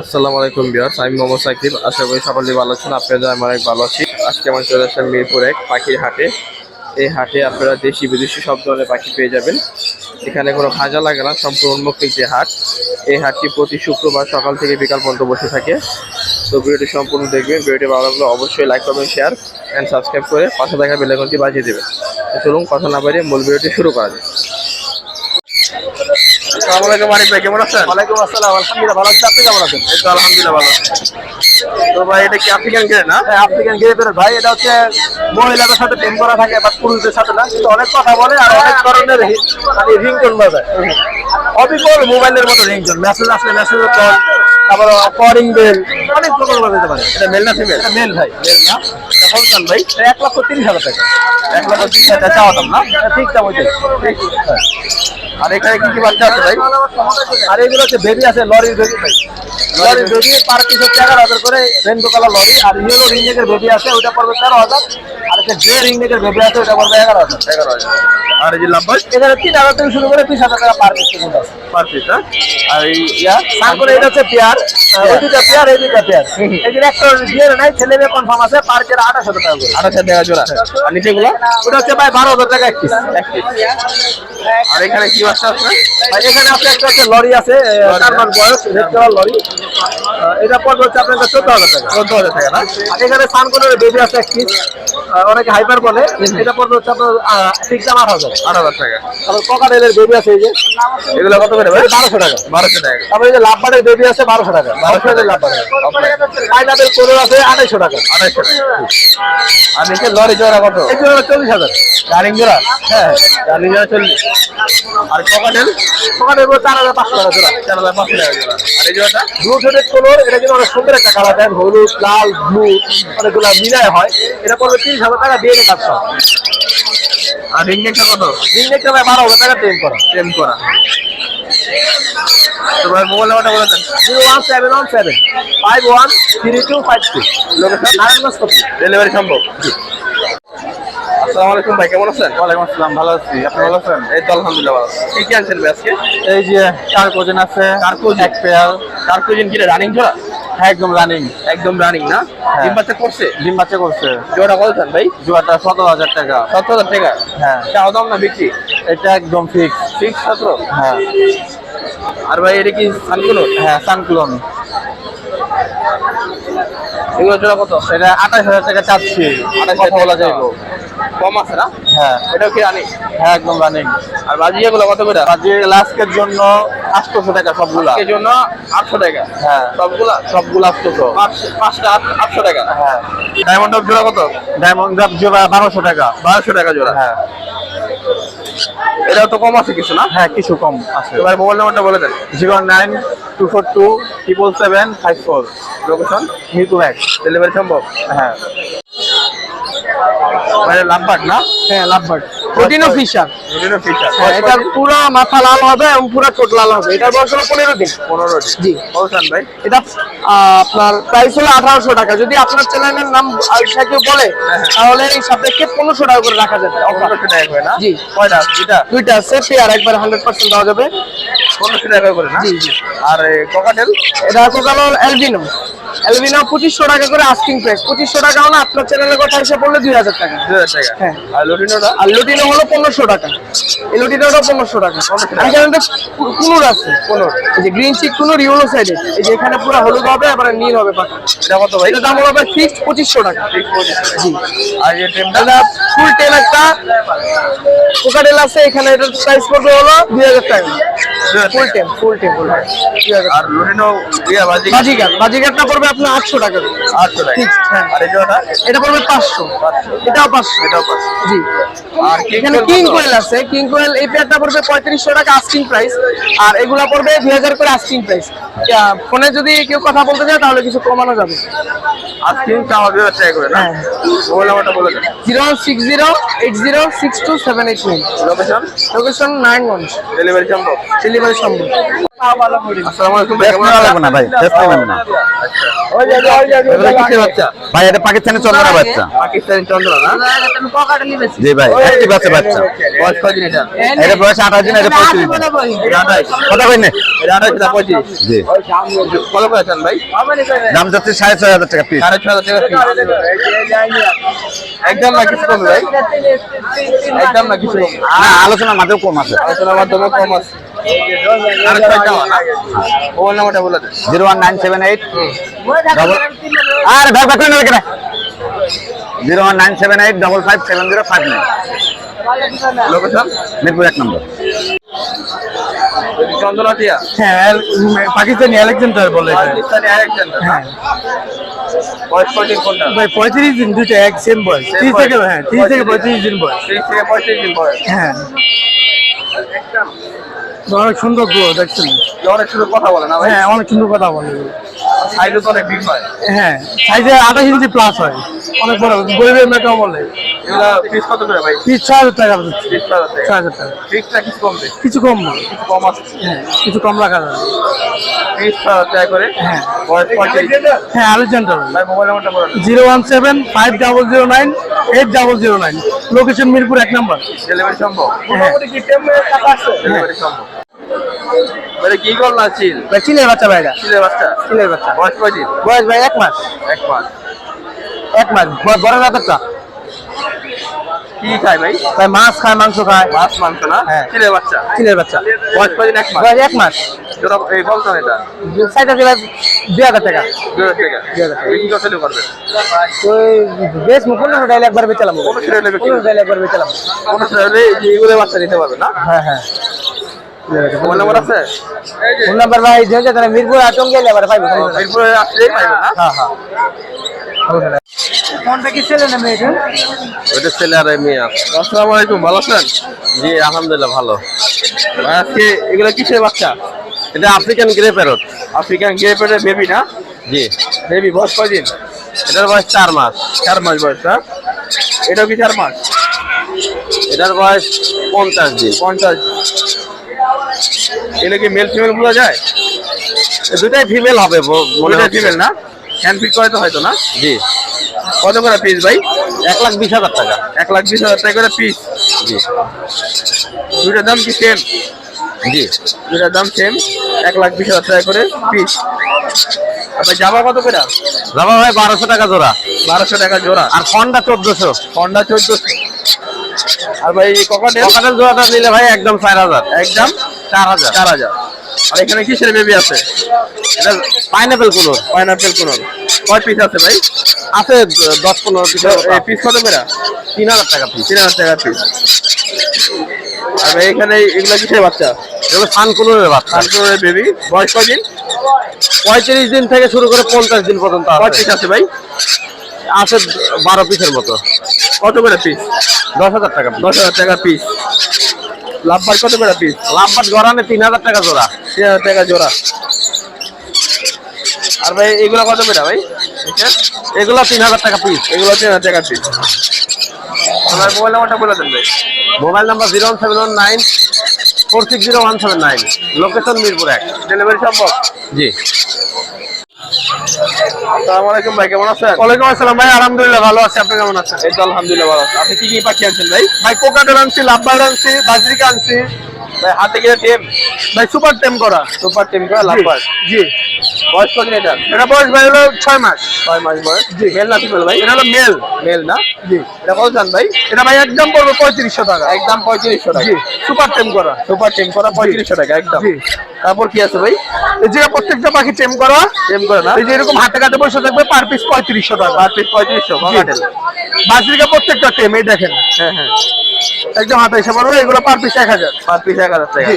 আসসালামু আলাইকুম বিয়ার্স আমি মোহাম্মদ সাকিব। আশা করি সকলেই ভালো আছেন আপনাদের আমি অনেক ভালো আছি। আজকে আমার চলে আসলাম মিরপুর এক পাখির হাটে। এই হাটে আপনারা দেশি বিদেশি সব ধরনের পাখি পেয়ে যাবেন। এখানে কোনো ভাজা লাগে না, সম্পূর্ণ উন্মুক্ত যে হাট। এই হাটটি প্রতি শুক্রবার সকাল থেকে বিকাল পর্যন্ত বসে থাকে। তো ভিডিওটি সম্পূর্ণ দেখবেন, ভিডিওটি ভালো লাগলে অবশ্যই লাইক করবেন শেয়ার অ্যান্ড সাবস্ক্রাইব করে পাশে থাকা বেলাইকনটি বাজিয়ে দেবেন। চলুন কথা না বাড়িয়ে মূল ভিডিওটি শুরু করা যায় আসসালামু আলাইকুম আরিফ ভাই কেমন আছেন? ওয়ালাইকুম আসসালাম আলহামদুলিল্লাহ ভালো আছি। আপনি কেমন আছেন? এই তো আলহামদুলিল্লাহ ভালো তো ভাই এটা কি আফ্রিকান গ্রে না? হ্যাঁ আফ্রিকান গ্রেপের ভাই এটা হচ্ছে মহিলাদের সাথে প্রেম করা থাকে বা পুরুষদের সাথে না কিন্তু অনেক কথা বলে আর অনেক ধরনের মানে রিংটোন বাজায়। অবিকল মোবাইলের মতো রিংটোন মেসেজ আসলে মেসেজের কল তারপর বেল অনেক প্রকার বাজাতে পারে। এটা মেল না ফিমেল এটা মেল ভাই মেল না। বলছেন ভাই এক লক্ষ তিরিশ হাজার টাকা। এক লক্ষ তিরিশ হাজার না ঠিক দাম ওইটাই। আর এখানে কি কি বাচ্চা আছে ভাই? আর এগুলো হচ্ছে বেবি আছে লরির বেবি ভাই। লরির বেবি পার পিস হচ্ছে এগারো হাজার করে রেনবো কালার লরি। আর ইয়েলো রিংনেকের বেবি আছে পড়বে তেরো হাজার। আর একটা গ্রে রিংনেকের বেবি আছে পড়বে এগারো হাজার। এগারো হাজার। আর এই যে লাভবাজ এখানে তিন হাজার থেকে শুরু করে বিশ হাজার টাকা পার পিস আছে। পার পিস হ্যাঁ? আর ইয়া করে এটা হচ্ছে পেয়ার এই দুটা পেয়ার এই দুটা পেয়ার এই যে একটা বিয়ে নাই ছেলে মেয়ে কনফার্ম আছে পার পেয়ার আঠাশ হাজার টাকা করে। আঠাশ হাজার টাকা জোড়া। আর নিচেগুলো? ওটা হচ্ছে ভাই বারো হাজার টাকা এক পিস এক পিস আর এখানে কি বাচ্চা আছে? এখানে আছে একটা হচ্ছে লরি আছে চার মাস বয়স রেড কালার লরি। এটা পড়বে হচ্ছে আপনার চোদ্দ হাজার টাকা। চোদ্দ হাজার টাকা না? আর এখানে সানকনের বেবি আছে এক পিস অনেকে হাইপার বলে এটা পড়বে হচ্ছে আপনার ঠিক দাম আট হাজার। আট হাজার টাকা। তারপর ককারেলের বেবি আছে এই যে। এগুলো কত করে ভাই? বারোশো টাকা। বারোশো টাকা। তারপরে এই যে লাভবারের বেবি আছে বারোশো টাকা। বারোশো টাকা। লাভবারের। পাইনাপেল কোলোর আছে আড়াইশো টাকা। আড়াইশো টাকা। আর নিচে লরি জোড়া কত? এগুলো হলো চল্লিশ হাজার। রানিং জোড়া? হ্যাঁ। রানিং জোড়া চল্লিশ। আর ককাটেল? ককারেল চার হাজার পাঁচশো টাকা জোড়া। চার হাজার পাঁচশো টাকা জোড়া। আর এই জোড়াটা? ব্লু শেডের কোলোর এটা কিন্তু অনেক সুন্দর একটা কালার দেন হলুদ লাল ব্লু অনেকগুলো মিলায় হয়। এটা পড়বে তিরিশ হাজার টাকা দিয়ে কাজ করা আর রিংনেকটা কত? রিং নেকটা ভাই বারো হাজার টাকা ট্রেন করা। ট্রেন করা। তো ভাই মোবাইল নাম্বারটা বলে দেন। Zero one seven one seven. Five one three two five two location Narayanganj copy delivery সম্ভব। আসসালামু আলাইকুম ভাই কেমন আছেন? ওয়ালাইকুম আসসালাম ভালো আছি। আপনি ভালো আছেন? এই তো আলহামদুলিল্লাহ ভালো আছি। কি কি আনছেন ভাই আজকে? এই যে কার কোজন আছে কার কোজন? এক পেয়ার চার কি কিনে রানিং জোড়া? একদম রানিং একদম রানিং না? হ্যাঁ। ডিম বাচ্চা করছে? ডিম বাচ্চা করছে। জোড়া কত চান ভাই? জুয়াটা সতেরো হাজার টাকা। সতেরো হাজার টাকা? হ্যাঁ। চাও দাম না বিক্রি? এটা একদম ফিক্স ঠিক সতেরো হ্যাঁ। আর ভাই এটা কি সানকুনো হ্যাঁ সানক্লোন। এগুলো জোড়া কত? এটা আঠাশ হাজার টাকা চাচ্ছি। আঠাশ কথা বলা। যাইব কম আছে না? হ্যাঁ। এটাও কি রানিং হ্যাঁ একদম রানিং আর বাজি এগুলো কত করে? যে লাস্কের জন্য আটশোশো টাকা সবগুলা। এর জন্য আটশো টাকা? হ্যাঁ। সবগুলা? সবগুলো আটশোশো। পাঁচ- পাঁচটা আট- আটশো টাকা? হ্যাঁ। ডায়মন্ড অফ জোড়া কত? ডায়মন্ড গ্রাফ জোড়া বারোশো টাকা। বারোশো টাকা জোড়া? হ্যাঁ। এটাও তো কম আছে কিছু না? হ্যাঁ কিছু কম আছে। এবার মোবাইল নাম্বারটা বলে দেন। Zero nine two four two triple seven five four location Mirpur এক ডেলিভারি সম্ভব? হ্যাঁ। মানে লাভবাট না? হ্যাঁ লাভবার্ড প্রোটিনো ফিশার ফিচার হ্যাঁ এটার পুরো মাথা লাল হবে এবং পুরো চোট লাল হবে। এটার বয়স হলো পনেরো দিন। পনেরো জি। বলছেন ভাই। এটা আপনার প্রাইস হলো আঠারোশো টাকা। যদি আপনার চ্যানেলের নাম আরেকটা কেউ বলে তাহলে এই সাপেক্ষে পনেরোশো টাকা করে রাখা যাবে। পনেরোশো টাকা করে না? জি। কয়টা? দুইটা? দুইটা আছে পেয়ার একবার হান্ড্রেড পার্সেন্ট দেওয়া যাবে। পনেরোশো টাকা করে না? জি, জি। আর ককাটেল এটা কোকালো এলবিনো এলবিনো পঁচিশশো টাকা করে আস্কিং প্রাইস পঁচিশশো টাকাও না আপনার চ্যানেলের কথা এসে বললে দুই হাজার টাকা। দুই হাজার টাকা। হ্যাঁ। আর লুটিনোটা? আর লুটিনো হলো পনেরোশো টাকা। এই লুটিনোটা পনেরোশো টাকা। এখানে কুনুর আছে। কুনুর। এই যে গ্রিন চিক কুনুর ইউলো সাইডে এই যে এখানে পুরো হলুদ হবে আবার নীল হবে পাখা এটা কত ভাই? দাম হলো ফিক্সড পঁচিশশো টাকা। জি। আর এই টেমটা ফুল টেল একটা। কোকাটেল আছে এখানে এটার প্রাইস পড়বে হলো দুই হাজার টাকা। ফুল টেম ফুল টেম আর লুটিনো বাজি বাজিগার। বাজিগারটা পড়বে আপনার আটশো টাকা আটশো টাকা। Fixed, হ্যাঁ। আর এটা পড়বে পাঁচশো। এটাও পাঁচশো। এটাও পাঁচশো। জি। আর এখানে কিং কোয়েল আছে। কিং কোয়েল এই পেয়ারটা পড়বে পঁয়ত্রিশশো টাকা আস্কিং প্রাইস আর এগুলা পড়বে দুই হাজার করে আস্কিং প্রাইস ফোনে যদি কেউ কথা বলতে চায় তাহলে কিছু কমানো যাবে। চাওয়া করে না? হ্যাঁ। মোবাইল নাম্বারটা বলে দেন। Zero one six zero eight zero six two seven eight nine. Location? Location nine one delivery সম্ভব। ডেলিভারি সম্ভব। আসসালামু আলাইকুম ভাই কেমন আছেন? ভাই টেস্ট করবেন ভাই এটা পাকিস্তানি চন্দ্রা বাচ্চা। পাকিস্তানি চন্দ্র জি ভাই একটি বাচ্চা। বাচ্চা এটা? এটা বয়স আঠাশ দিন এটা পঁচিশ কথা কই না জি। কত ভাই? দাম যাচ্ছে সাড়ে ছয় হাজার টাকা পিস সাড়ে ছ হাজার টাকা একদম না কিছু ভাই? একদম না কিছু কমবে আলোচনার মাঝেও কম আছে। আলোচনার মাধ্যমে কম আছে। মোবাইল নাম্বারটা বলে দেন zero one nine seven eight. Double আর ভাগ ভাগ করে নেবে zero one nine seven eight double five seven zero five nine location? Mirpur এক নম্বর। হ্যাঁ পাকিস্তানি আলেকজান্ডার বলে এটা। পাকিস্তানি হ্যাঁ। পঁয়ত্রিশ দিন দুইটা এক সেম বয়স। থেকে হ্যাঁ তিরিশ থেকে পঁয়ত্রিশ দিন বয়স। তিরিশ থেকে পঁয়ত্রিশ দিন বয়স। হ্যাঁ। অনেক সুন্দর দেখছেন? অনেক সুন্দর কথা বলে না হ্যাঁ অনেক সুন্দর কথা বলে। সাইডও তো অনেক বিগ হয়। হ্যাঁ সাইজে আঠাশ ইঞ্চি প্লাস হয়। অনেক বড় গরিবের মেয়েটাও বলে। এগুলা পিস কত করে ভাই? তিরিশ ছয় হাজার টাকা পিস ছয় হাজার টাকা। পিসটা কিছু কমবে? কিছু কম না। কিছু কম আছে? হ্যাঁ কিছু কম রাখা যাবে। পিস ছয় হাজার টাকা করে? হ্যাঁ। বয়স হ্যাঁ আলেকজান্ডার ভাই মোবাইল নাম্বারটা বলে। Zero one seven five double zero nine eight double zero nine. Location Mirpur এক নম্বর। ডেলিভারি সম্ভব? হ্যাঁ। ডেলিভারি সম্ভব। মানে কি করল না চিল ভাই চিলের বাচ্চা ভাইরা। চিলের বাচ্চা? চিলের বাচ্চা। বয়স কয়দিন বয়স ভাই এক মাস। এক মাস। এক মাস। বড় ব্যাপারটা কি খায় ভাই? ভাই মাছ খায় মাংস খায়। মাছ মাংস না? হ্যাঁ। চিলের বাচ্চা? চিলের বাচ্চা। বয়স কয়দিন এক মাস। বয়স এক মাস। এই বলতাম এটা? সাইডটা দিলে দুই হাজার টাকা। দুই হাজার টাকা। দুই হাজার টাকা। বিক্রি করতে করবেন ওই বেশ ডাইলে একবার বেচালাম পনেরোশো ডাইলে একবার বেচালাম পনেরোশো টাকা এইগুলো বাচ্চা নিতে পারবে না? হ্যাঁ হ্যাঁ। মোবাইল নাম্বার আছে? ফোন নাম্বার ভাই যে তাহলে মিরপুর গেলে আবার পাইবো। আসলেই পাইবেন না? হ্যাঁ হ্যাঁ। ফোনটা কি ছেলে না মেয়ে ওইটা ছেলে আর মেয়ে আছে। আসসালামু আলাইকুম ভালো আছেন? জি আলহামদুলিল্লাহ ভালো। আজকে এগুলো কিসের বাচ্চা? এটা African grey parrot African grey পেটের বেবি না? জি। বেবি বয়স কয়দিন? এটার বয়স চার মাস। চার মাস বয়স না এটাও কি চার মাস? এটার বয়স পঞ্চাশ দিন। পঞ্চাশ এগুলো কি মেল ফিমেল বোঝা যায়? দুটাই ফিমেল হবে দুইটা ফিমেল না? হ্যান্ড ফিট করে তো হয়তো না? জি। কত করে পিস ভাই? এক লাখ বিশ হাজার টাকা। এক লাখ বিশ হাজার টাকা করে পিস জি। দুইটার দাম কি সেম জি। দুইটার দাম সেম এক লাখ বিশ হাজার টাকা করে পিস আবার জামা কত করে? যাবা ভাই বারোশো টাকা জোড়া। বারোশো টাকা জোড়া। আর ফন্ডা চোদ্দশো। ফন্ডা চোদ্দশো। আর ভাই ককাটেল পকেটের জোড়াটা নিলে ভাই একদম চার হাজার। একদম? চার হাজার। চার হাজার। আর এখানে কিসের বেবি আছে? এটা পাইনাপেল কুলোর পাইনাপেল কোন কয় পিস আছে ভাই? আছে দশ পনেরো পিস পিস কত করে? তিন হাজার টাকা পিস তিন হাজার টাকা পিস আর এখানে এগুলা কিসের বাচ্চা? এগুলো সান কুলোরের বাচ্চা। কানপুরের বেবি বয়স কদিন পঁয়ত্রিশ দিন থেকে শুরু করে পঞ্চাশ দিন পর্যন্ত পিস আছে ভাই? আছে বারো পিসের মতো। কত করে পিস দশ হাজার টাকা দশ হাজার টাকা পিস লাভবার কত করে পিস লাভবাট গড়ানে তিন হাজার টাকা জোড়া। তিন হাজার টাকা জোড়া। আর ভাই এগুলা কত করে ভাই? এগুলো তিন হাজার টাকা পিস এগুলো তিন হাজার টাকা পিস আমার মোবাইল নাম্বারটা বলে দেন ভাই। Mobile number zero one seven one nine four six zero one seven nine location Mirpur এক। ডেলিভারি সম্ভব? জি। আসসালামু আলাইকুম ভাই কেমন আছেন? ওয়ালাইকুম আসসালাম ভাই আলহামদুলিল্লাহ ভালো আছি আপনি কেমন আছেন? এই তো আলহামদুলিল্লাহ ভালো আছি। আপনি কি কি পাখি আনছেন ভাই? ভাই কোকাটেল আনছি লাভবার আনছি বাজরিকা আনছি। ভাই হাতে গিয়ে টেম? ভাই সুপার টেম করা। সুপার টেম করে লাভবার? জি। বয়স কদিন এটা? এটা বয়স ভাই হলো ছয় মাস। ছয় মাস বয়স। জি। মেল না ফিমেল ভাই? এটা হলো মেল। মেল না? জি। এটা কত চান ভাই? এটা ভাই একদম পড়বে পঁয়ত্রিশশো টাকা। একদম পঁয়ত্রিশশো টাকা। জি সুপার টেম করা। সুপার টেম করা পঁয়ত্রিশশো টাকা একদম। তারপর কি আছে ভাই? এই যে প্রত্যেকটা পাখি টেম করা। টেম করে না? এই যে এরকম হাতে কাটে বসে থাকবে পার পিস পঁয়ত্রিশশো টাকা। পার পিস পঁয়ত্রিশশো বাজরিকা প্রত্যেকটা টেম এই দেখেন। হ্যাঁ হ্যাঁ। একদম হাতে এসে পারবে এগুলো পার পিস এক হাজার। পার পিস এক হাজার টাকা।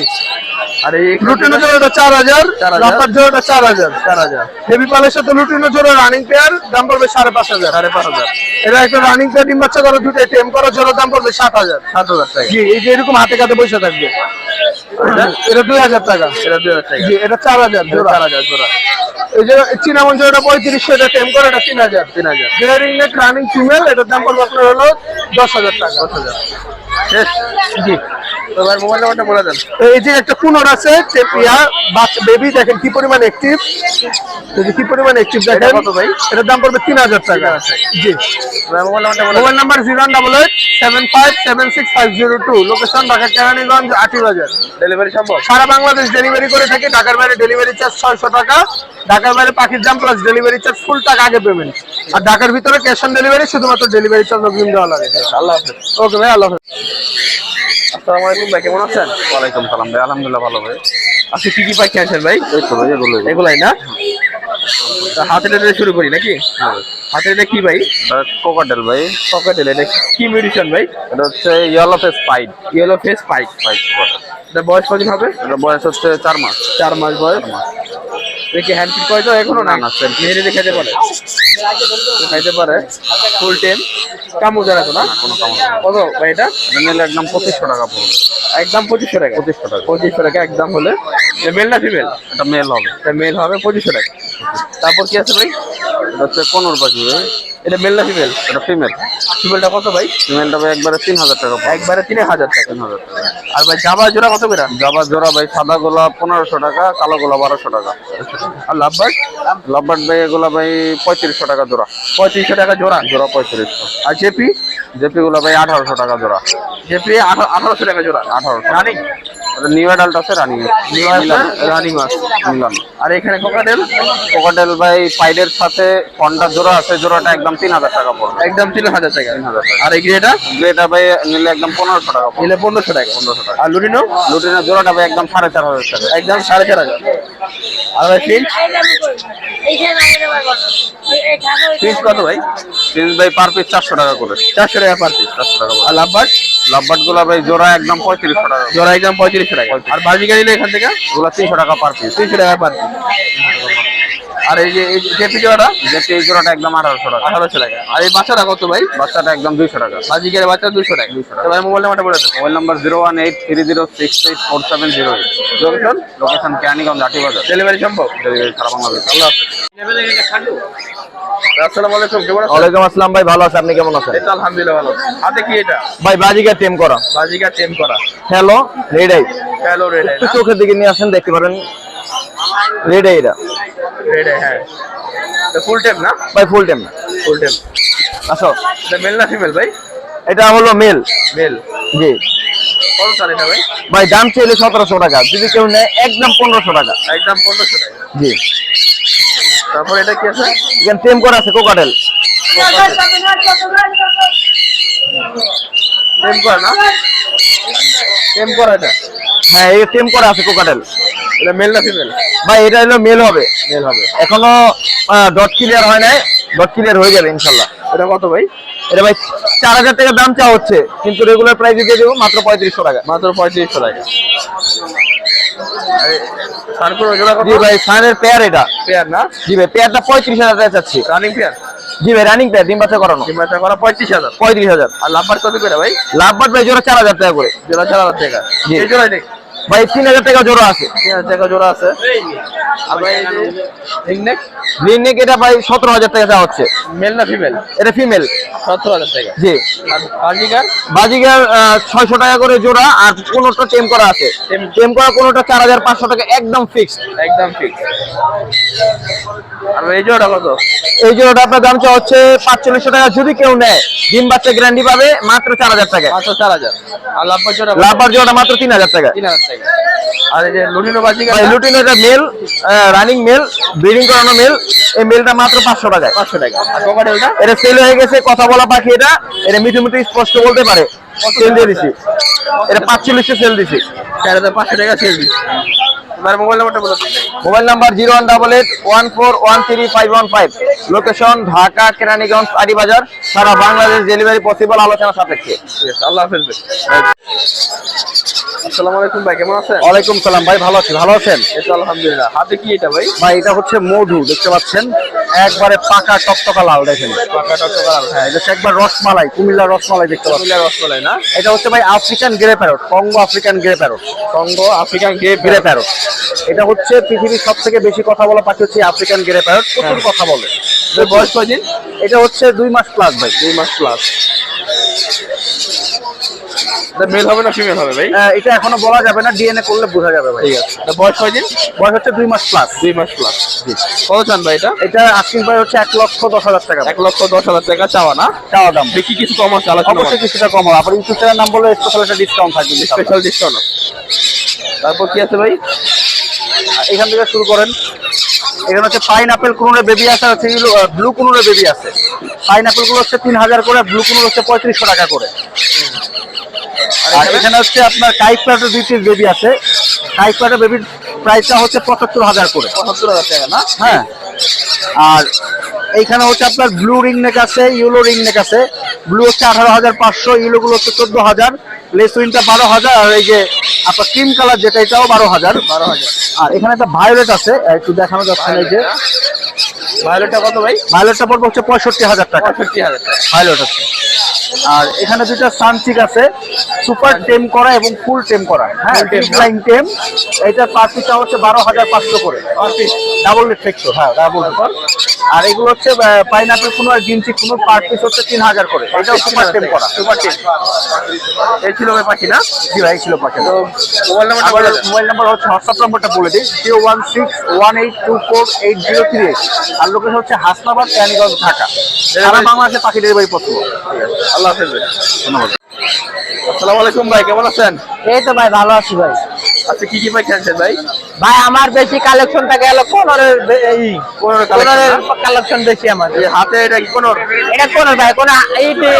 আর এই লুটিনো জোড়াটা চার হাজার চার লাফার জোড়াটা চার হাজার। চার হাজার। হেভি পালের সাথে লুটিনো জোড়া রানিং পেয়ার দাম পড়বে সাড়ে পাঁচ হাজার। সাড়ে পাঁচ হাজার। এটা একটা রানিং পেয়ার ডিম বাচ্চা করা দুটো টেম করা জোড়ার দাম পড়বে সাত হাজার। সাত হাজার টাকা। জি এই যে এরকম হাতে কাতে বসে থাকবে। এটা দুই হাজার টাকা। এটা দুই হাজার টাকা। জি এটা চার হাজার জোড়া। চার হাজার জোড়া। এই যে চিনামন জোড়াটা পঁয়ত্রিশশো এটা টেম করে এটা তিন হাজার। তিন হাজার। গিয়ারিং নেক রানিং ফিমেল এটার দাম পড়বে আপনার হলো দশ হাজার টাকা। দশ হাজার। জি। ভাই মোবাইল নাম্বারটা বলে দেন। এই যে একটা কুনর আছে? টেপিয়া বাচ্চা বেবি দেখেন কি পরিমাণ অ্যাক্টিভ কি পরিমাণ অ্যাক্টিভ দেখেন। কত ভাই? এটার দাম পড়বে তিন হাজার টাকা। জি। Mobile number zero double eight seven five seven six five zero two location Dhaka Keraniganj Ati Bazar delivery সম্ভব? সারা বাংলাদেশ ডেলিভারি করে থাকি। ঢাকার বাইরে ডেলিভারি চার্জ ছয়শো টাকা। ঢাকার বাইরে পাখির দাম প্লাস ডেলিভারি চার্জ ফুল টাকা আগে পেমেন্ট আর ঢাকার ভিতরে ক্যাশ অন ডেলিভারি শুধুমাত্র ডেলিভারি চার্জ অগ্রিম দেওয়া লাগে। আল্লাহ হাফেজ ওকে ভাই আল্লাহ হাফেজ। আসসালামু আলাইকুম ভাই কেমন আছেন? ওয়ালাইকুম সালাম ভাই আলহামদুলিল্লাহ ভালো ভাই। আজকে কি কি পাখি আছেন ভাই? এই তো ভাই এগুলো এগুলাই না? তা হাতের দিয়ে শুরু করি নাকি? হাতের এটা কি ভাই? কোকাটেল ভাই। পকেটেল এটা কি মিউটিশন ভাই? এটা হচ্ছে yellow face pied yellow face পাইক পাইড এটা বয়স কদিন হবে? এটা বয়স হচ্ছে চার মাস। চার মাস বয়স। দেখি হ্যান্ড ফিট করে তো এখনও? না না, না, same. খেতে পারে? খাইতে পারে? ফুল টেম কামু জানা তো না কোনো কামু কত ভাই এটা? মেল একদম পঁচিশশো টাকা পড়বে। একদম পঁচিশশো টাকা? পঁচিশশো টাকা। পঁচিশশো টাকা একদম হলে? মেল না ফিমেল এটা মেল হবে। এটা মেল হবে পঁচিশশো টাকা। তারপর কি আছে ভাই? এটা হচ্ছে কোনোর পাখি ভাই। এটা মেল না ফিমেল এটা ফিমেল ফিমেলটা কত ভাই? ফিমেলটা ভাই একবারে তিন হাজার টাকা একবারে তিন হাজার টাকা। তিন হাজার টাকা। আর ভাই জাবা জোড়া কত করে? জাবা জোড়া ভাই সাদা গোলা পনেরোশো টাকা কালো গোলা বারোশো টাকা। আর লাভবার্ড? লাভবার্ড ভাই এগুলা ভাই পঁয়ত্রিশশো টাকা জোড়া। পঁয়ত্রিশশো টাকা জোড়া? জোড়া পঁয়ত্রিশশো। আর জেপি? জেপি গুলা ভাই আঠারোশো টাকা জোড়া। জেপি আঠারোশো টাকা জোড়া। আঠারোশো। রানিং? নিউ অ্যাডাল্ট আছে রানিং রানিং মাছ মিলান আর এখানে কোকাটেল কোকাটেল ভাই পাইডের সাথে ফন্ডা জোড়া আছে জোড়াটা একদম তিন হাজার টাকা পড়বে। একদম তিন হাজার টাকা। তিন হাজার টাকা। আর এই গ্রেটা গ্রেটা ভাই নিলে একদম পনেরোশো টাকা নিলে পনেরোশো টাকা। পনেরোশো টাকা। আর লুটিনো? লুটিনের জোড়াটা ভাই একদম সাড়ে চার হাজার টাকা। একদম সাড়ে চার হাজার। আর ভাই ফিঞ্চ ফিঞ্চ কত ভাই? প্রিন্স ভাই পার পিস চারশো টাকা করে। চারশো টাকা পার পিস চারশো টাকা আর লাভবার্ড লাভবার্ডগুলা ভাই জোড়া একদম পঁয়ত্রিশশো টাকা। জোড়া একদম পঁয়ত্রিশশো টাকা। আর বাজিকারি এখান থেকে? ওগুলা তিনশো টাকা পার পিস তিনশো টাকা পার পিস আর এই যে এই জেপি জোড়াটা এই জোড়াটা একদম আঠারোশো টাকা। আঠারোশো টাকা। আর এই বাচ্চাটা কত ভাই? বাচ্চাটা একদম দুইশো টাকা। বাজি গাড়ি বাচ্চা দুশো টাকা। তো ভাই মোবাইল নাম্বারটা বলে দেন। Mobile number zero one eight three zero six eight four seven zero eight. Location? Location Keraniganj Ati Bazar delivery সম্ভব? ডেলিভারি সারা বাংলাদেশ। আল্লাহ আসসালামু আলাইকুম কেমন আছেন? ওয়ালাইকুম আসসালাম ভাই ভালো আছে আপনি কেমন আছেন? এই তো আলহামদুলিল্লাহ ভালো। হাতে কি এটা? ভাই বাজিকা টেম করা। বাজিকা টেম করা। Hello red eye hello red চোখের দিকে নিয়ে আসেন দেখতে পারেন। রেড আইরা রেড হ্যাঁ। তো ফুল টেম না? ভাই ফুল টেম ফুল টেম আসো। এটা মেল না ফিমেল ভাই? এটা হলো মেল মেল জি। কত চাল এটা ভাই? ভাই দাম চাইলে সতেরোশো টাকা। যদি কেউ নেয় একদম পনেরোশো টাকা। একদম পনেরোশো টাকা। জি। তারপর এটা কি আছে? এখানে টেম করা আছে কোকাটেল টেম করা না? টেম করা এটা? হ্যাঁ এই টেম করা আছে কোকাটেল এটা মেল না ফিমেল ভাই এটা হলো মেল হবে। মেল হবে। এখনও ডট ক্লিয়ার হয় নাই। ডট ক্লিয়ার হয়ে যাবে ইনশাল্লাহ এটা কত ভাই? এটা ভাই চার হাজার টাকা দাম চাওয়া হচ্ছে। কিন্তু রেগুলার প্রাইস দিয়ে দেবো মাত্র পঁয়ত্রিশশো টাকা। মাত্র পঁয়ত্রিশশো টাকা। জি ভাই সানের পেয়ার এটা। পেয়ার না? জি ভাই পেয়ারটা পঁয়ত্রিশ হাজার টাকা চাচ্ছি। রানিং পেয়ার জি ভাই রানিং পেয়ার ডিম বাচ্চা করানো। কিমাটা করা পঁয়ত্রিশ হাজার। পঁয়ত্রিশ হাজার। আর লাভবার কত করে ভাই? লাভবার ভাই জোড়া চার হাজার টাকা করে। জোড়া চার হাজার টাকা। জি। দেখ। ভাই তিন হাজার টাকা জোড়া আছে। তিন হাজার টাকা জোড়া আছে। আর ভাই এই রিংনেক এটা ভাই সতেরো হাজার টাকা চাওয়া হচ্ছে। মেল না ফিমেল এটা ফিমেল সতেরো হাজার টাকা। জি। বাজিগার? ছয়শো টাকা করে জোড়া আর কোনোটা টেম করা আছে। টেম করা কোনোটা চার হাজার পাঁচশো টাকা একদম ফিক্সড একদম ফিক্স আর এই জোড়া কত? এই জোড়াটা আপনার দাম হচ্ছে পাঁচচল্লিশশো টাকা যদি কেউ নেয়। ডিম বাচ্চা গ্যারান্টি পাবে মাত্র চার হাজার টাকা মাত্র চার হাজার। আর লাভবার জোড়া লাভবার জোড়াটা মাত্র তিন হাজার টাকা তিন হাজার টাকা। আর এই যে লুটিনো বাজিকার লুটিনোটা মেল রানিং মেল ব্রিডিং করানো মেল এই মেলটা মাত্র পাঁচশো টাকায়। পাঁচশো টাকা। কোকাটেলটা এটা সেল হয়ে গেছে কথা বলা পাখি এটা। এটা মিঠু মিঠু স্পষ্ট বলতে পারে। সেল দিয়ে দিছি। এটা পাঁচচল্লিশে সেল দিছি। চার হাজার পাঁচশো টাকা সেল দিচ্ছি তোমার মোবাইল নাম্বারটা বলো তো। Mobile number zero one double eight one four one three five one five. Location Dhaka Keraniganj Aribazar সারা বাংলাদেশ ডেলিভারি পসিবল আলোচনা সাপেক্ষে। আল্লাহ হাফেজ আসসালামু আলাইকুম ভাই কেমন আছেন? ওয়ালাইকুম সালাম ভাই ভালো আছি ভালো আছেন? এই আলহামদুলিল্লাহ। হাতে কি এটা ভাই? ভাই এটা হচ্ছে মধু দেখতে পাচ্ছেন? একবারে পাকা টকটকা লাল দেখেন। পাকা টকটকা হ্যাঁ। এটা একবার রসমালাই কুমিল্লার রসমালাই দেখতে পাচ্ছেন। কুমিল্লা রসমালাই না? এটা হচ্ছে ভাই African grey parrot Congo African grey parrot Congo African গেপ গ্রে প্যারট এটা হচ্ছে পৃথিবীর সব থেকে বেশি কথা বলা পাখি হচ্ছে আফ্রিকান গ্রে প্যারট প্রচুর কথা বলে। বয়স কয়দিন এটা হচ্ছে দুই মাস প্লাস ভাই। দুই মাস প্লাস মেল হবে না ফিমেল হবে ভাই? এটা এখনও বলা যাবে না ডিএনএ করলে বোঝা যাবে ভাই। ঠিক আছে। বয়স কয়দিন বয়স হচ্ছে দুই মাস প্লাস দুই মাস প্লাস কত চান ভাই এটা? এটা আস্কিং প্রাইস হচ্ছে এক লক্ষ দশ হাজার টাকা এক লক্ষ দশ হাজার টাকা চাওয়া না? চাওয়া দাম। দেখি কিছু কম আছে আলোচনা অবশ্যই কিছুটা কম হবে। আবার ইউটিউব চ্যানেল নাম বলে স্পেশাল একটা ডিসকাউন্ট থাকবে স্পেশাল ডিসকাউন্ট তারপর কি আছে ভাই? এখান থেকে শুরু করেন। এখানে হচ্ছে পাইন আপেল কুনুরের বেবি আছে আর হচ্ছে ব্লু কুনুরের বেবি আছে। পাইন আপেলগুলো হচ্ছে তিন হাজার করে ব্লু কুনুর হচ্ছে পঁয়ত্রিশশো টাকা করে। আর এখানে? হচ্ছে আপনার কাইক প্লাটের দুই পিস বেবি আছে। কাইক প্লাটের বেবির প্রাইসটা হচ্ছে পঁচাত্তর হাজার করে। পঁচাত্তর হাজার টাকা না? হ্যাঁ। আর এইখানে হচ্ছে আপনার ব্লু রিং নেক আছে ইউলো রিং নেক আছে। ব্লু হচ্ছে আঠারো হাজার পাঁচশো ইউলো গুলো হচ্ছে চোদ্দ হাজার। লেসুইনটা বারো হাজার আর এই যে আপনার ক্রিম কালার যেটা এটাও বারো হাজার। বারো হাজার। আর এখানে একটা ভায়োলেট আছে একটু দেখানো যাচ্ছে এই যে ভায়োলেটটা কত ভাই? ভায়োলেটটা পড়বে হচ্ছে পঁয়ষট্টি হাজার টাকা। পঁয়ষট্টি হাজার টাকা। ভায়োলেট আছে। আর এখানে দুটো সানচিক আছে সুপার টেম করা এবং ফুল টেম করা। হ্যাঁ লাইন টেম এটা পার পিসটা হচ্ছে বারো হাজার পাঁচশো করে। ডাবল রিফ্লেক্টর হ্যাঁ ডাবল আর এগুলো হচ্ছে পাইনাপেল কোনো আর গ্রিন চিক কোনো পার পিস হচ্ছে তিন হাজার করে। এটাও সুপার টেম করা। সুপার টেন এই ছিল ভাই পাখি না? জি ভাই ছিল পাখি তো মোবাইল নাম্বার মোবাইল নাম্বার হচ্ছে হোয়াটসঅ্যাপ নাম্বারটা বলে দিই। Zero one six one eight two four eight zero three eight. আর লোকেশন হচ্ছে হাসনাবাদ ক্যানিগঞ্জ ঢাকা। সারা বাংলাদেশে পাখি ডেলিভারি করতে আল্লাহ হাফেজ ভাই। ধন্যবাদ। আসসালামু আলাইকুম ভাই কেমন আছেন? এই তো ভাই ভালো আছি ভাই। আচ্ছা কি কি আনছেন ভাই? ভাই আমার বেশি কালেকশনটা গেল কোনরের এই কোনরের কালেকশন বেশি আমার। এই হাতে এটা কি কোনোর এটা কোনর ভাই কোন এইটি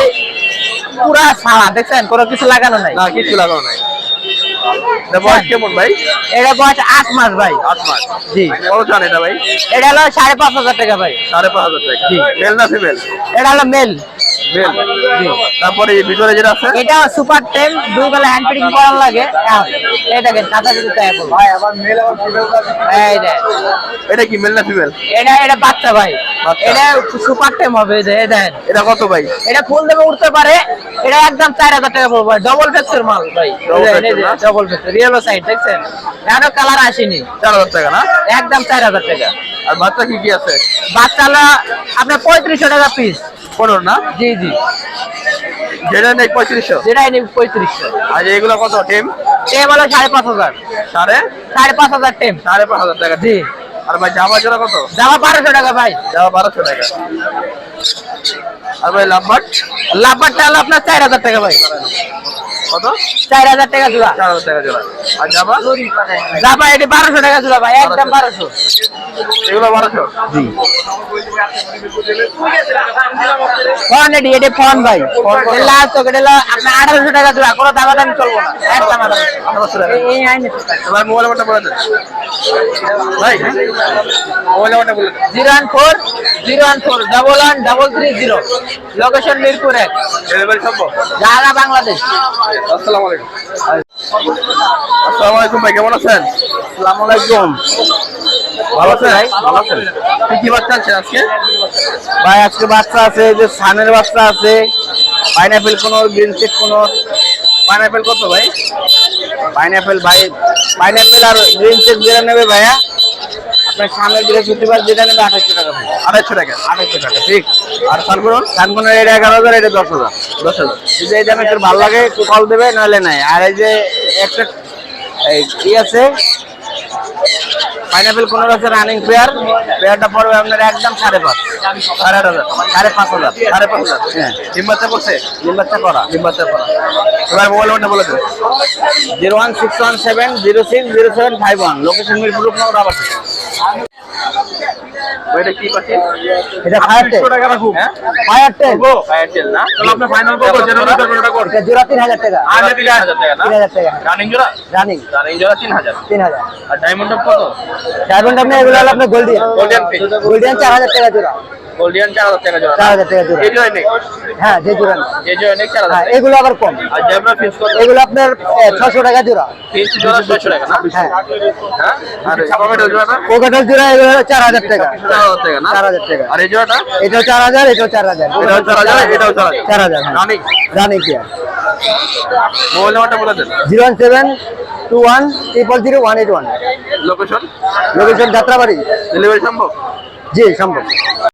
পুরা সারা দেখছেন? কোনো কিছু লাগানো নাই। না কিছু লাগানো নাই। এটা বয়স কেমন ভাই? এটা বয়স আট মাস ভাই। আট মাস। জি। কত চান এটা ভাই? এটা হলো সাড়ে পাঁচ হাজার টাকা ভাই। সাড়ে পাঁচ হাজার টাকা। জি। মেল না ফিমেল এটা হলো মেল মেল তারপরে এই ভিতরে যেটা আছে? এটা সুপার দুই বেলা হ্যান্ড ফিটিং করার লাগে। চাই ভাই আবার মেল আবার ফিমেল এইটা এটা কি মেল না ফিমেল এটা এটা বাচ্চা ভাই। এটা সুপার টেম হবে এই দেখেন। এটা কত ভাই? এটা ফুল দেবে উঠতে পারে। এটা একদম চার হাজার টাকা পড়বে ডবল ফ্যাক্টর মাল ভাই? ডবল ফ্যাক্টর রিয়েলো সাইড দেখছেন? এখনও কালার আসেনি। চার হাজার টাকা না? একদম চার হাজার টাকা। আর বাচ্চা কি কি আছে? বাচ্চালা আপনার পঁয়ত্রিশশো টাকা পিস পনেরো না? জি জি। যেটা নেই পঁয়ত্রিশশো? যেটাই নেই পঁয়ত্রিশশো। আর এগুলো কত? টেম? টেম হলো সাড়ে পাঁচ হাজার। সাড়ে? সাড়ে পাঁচ হাজার টেম। সাড়ে পাঁচ হাজার টাকা জি। আর ভাই জামা জোড়া কত? জামা বারোশো টাকা ভাই। জামা বারোশো টাকা। আর ভাই লাভবাট লাভবারটা হলো আপনার চার হাজার টাকা ভাই। কত? চার হাজার টাকা জোড়া। চার হাজার টাকা জোড়া। আর জামা? জামা এটি বারোশো টাকা জোড়া ভাই একদম বারোশো। এগুলো বারোশো? জি। ফোন এটি এটি ফোন ভাই। লাস্ট তো এটা আপনার আঠারোশো টাকা জোড়া কোনো দামাদামি চলবো না। একদম আঠারোশো টাকা। এই আইনে ভাই মোবাইল নাম্বারটা বলে দেন। ভাই মোবাইল নাম্বারটা বলে দেন। Zero one four zero one four double one double three zero. Location Mirpur এক। ডেলিভারি সম্ভব? ঢাকা বাংলাদেশ। আসসালামু আলাইকুম। আসসালামু আলাইকুম ভাই কেমন আছেন? আসসালামু আলাইকুম। ভালো আছেন? ভাই ভালো আছেন? কি কি বাচ্চা আনছেন আজকে? ভাই আজকে বাচ্চা আছে যে সানের বাচ্চা আছে পাইনাপেল কোনো গ্রিন চেক কোনো পাইনাপেল কত ভাই? পাইনাপেল ভাই পাইনাপেল আর গ্রিন চেক যেটা নেবে ভাইয়া আপনার সামনের বৃহস্পতিবার যেটা নেবে আঠাশশো টাকা আঠাশশো টাকা। আঠাশশো টাকা ঠিক। আর সানগুরন সানকোনের এটা এগারো হাজার এটা দশ হাজার। দশ হাজার। যদি এই দামে একটু ভালো লাগে একটু কল দেবে নাহলে নাই। আর এই যে একটা এই কি আছে পাইনাপেল পনেরো আছে রানিং পেয়ার পেয়ারটা পড়বে আপনার একদম সাড়ে পাঁচ। সাড়ে আট হাজার। সাড়ে পাঁচ হাজার। সাড়ে পাঁচ হাজার। হ্যাঁ। ডিম বাচ্চা করছে ডিম বাচ্চা করা। ডিম বাচ্চা করা। এবার মোবাইল নাম্বারটা বলে দেন। Zero one six one seven zero six zero seven five one. Location Mirpur নগর আবার এটা কি পাখি? এটা ফায়ার টেল। টাকা রাখুন ফায়ার টেল। না? তাহলে আপনি ফাইনাল করব যেন কোনটা করবে এটা জোড়া তিন হাজার টাকা। আর তিন হাজার টাকা না? তিন হাজার টাকা। রানিং জোড়া? রানিং রানিং জোড়া তিন হাজার। তিন হাজার। আর ডায়মন্ড কত? ডায়মন্ড আপনি এগুলো হলো আপনার গোল্ডিয়ান গোল্ডিয়ান চার হাজার টাকা জোড়া। গোল্ডিয়ান চার হাজার টাকা জোড়া। চার হাজার টাকা জোড়া। এই জোড়া নেই? হ্যাঁ যে জোড়া না। এই জোড়া নেই চার হাজার হ্যাঁ এগুলো আবার কম। আর জেব্রা ফিস কত? এগুলো আপনার ছশো টাকা জোড়া। ফিস জোড়া টাকা না? হ্যাঁ। হ্যাঁ? আর কোকাটাল জোড়া এগুলো হলো চার হাজার টাকা। চার হাজার টাকা না? চার হাজার টাকা। আর এই জোড়াটা? এটাও চার হাজার এটাও চার হাজার। এটাও চার হাজার এটাও চার হাজার। চার হাজার হ্যাঁ। রানিং। রানিং কি মোবাইল নাম্বারটা বলে দেন। Zero one seven two one triple zero one eight one. Location location Jatrabari. Delivery সম্ভব? জি সম্ভব।